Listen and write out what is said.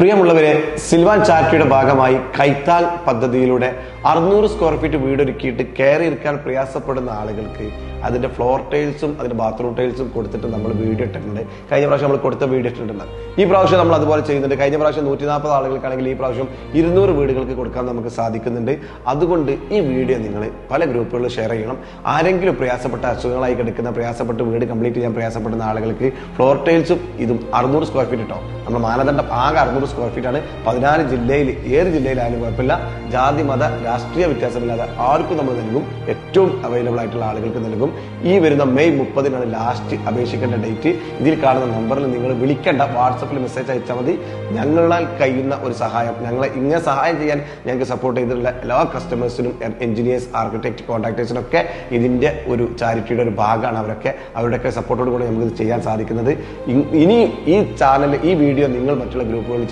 പ്രിയമുള്ളവരെ സിൽവാൻ ചാരിറ്റിയുടെ ഭാഗമായി കൈത്താൽ പദ്ധതിയിലൂടെ അറുന്നൂറ് സ്ക്വയർ ഫീറ്റ് വീടൊരുക്കിയിട്ട് കയറി ഇരിക്കാൻ പ്രയാസപ്പെടുന്ന ആളുകൾക്ക് അതിന്റെ ഫ്ലോർ ടൈൽസും അതിന്റെ ബാത്റൂം ടൈൽസും കൊടുത്തിട്ട് നമ്മൾ വീട് ഇട്ടിട്ടുണ്ട്. കഴിഞ്ഞ പ്രാവശ്യം നമ്മൾ കൊടുത്ത വീഡിയോ ഇട്ടിട്ടുണ്ട് ഈ പ്രാവശ്യം നമ്മൾ അതുപോലെ ചെയ്യുന്നുണ്ട്. കഴിഞ്ഞ പ്രാവശ്യം നൂറ്റി നാൽപ്പത് ആളുകൾക്കാണെങ്കിൽ ഈ പ്രാവശ്യം ഇരുന്നൂറ് വീടുകൾക്ക് കൊടുക്കാൻ നമുക്ക് സാധിക്കുന്നുണ്ട്. അതുകൊണ്ട് ഈ വീഡിയോ നിങ്ങൾ പല ഗ്രൂപ്പുകളിൽ ഷെയർ ചെയ്യണം. ആരെങ്കിലും പ്രയാസപ്പെട്ട അസുഖങ്ങളായി കിടക്കുന്ന പ്രയാസപ്പെട്ട് വീട് കംപ്ലീറ്റ് ചെയ്യാൻ പ്രയാസപ്പെടുന്ന ആളുകൾക്ക് ഫ്ലോർ ടൈൽസും ഇതും അറുന്നൂറ് സ്ക്വയർ ഫീറ്റ് ഇട്ടോ നമ്മൾ മാനദണ്ഡം ആകെ അറുന്നൂറ് സ്ക്വയർ ഫീറ്റ് ആണ്. പതിനാല് ജില്ലയിൽ ഏത് ജില്ലയിലായാലും കുഴപ്പമില്ല. ജാതി മത രാഷ്ട്രീയ വ്യത്യാസമില്ലാതെ ആർക്കും നമ്മൾ നൽകും. ഏറ്റവും അവൈലബിൾ ആയിട്ടുള്ള ആളുകൾക്ക് നൽകും. ഈ വരുന്ന മെയ് മുപ്പതിനാണ് ലാസ്റ്റ് അപേക്ഷിക്കേണ്ട ഡേറ്റ് ഇതിൽ കാണുന്ന നമ്പറിൽ നിങ്ങൾ വിളിക്കേണ്ട വാട്സപ്പിൽ മെസ്സേജ് അയച്ചാൽ മതി. ഞങ്ങളാൽ കഴിയുന്ന ഒരു സഹായം. ഞങ്ങളെ ഇങ്ങനെ സഹായം ചെയ്യാൻ ഞങ്ങൾക്ക് സപ്പോർട്ട് ചെയ്തിട്ടുള്ള എല്ലാ കസ്റ്റമേഴ്സിനും എഞ്ചിനീയേഴ്സ് ആർക്കിടെക്ട് കോൺട്രാക്ടേഴ്സിനും ഒക്കെ ഇതിന്റെ ഒരു ചാരിറ്റിയുടെ ഒരു ഭാഗമാണ് അവരൊക്കെ. അവരുടെയൊക്കെ സപ്പോർട്ടോട് നമുക്ക് ഇത് ചെയ്യാൻ സാധിക്കുന്നത്. ഇനി ഈ ചാനൽ ഈ വീഡിയോ നിങ്ങൾ മറ്റുള്ള ഗ്രൂപ്പുകളിൽ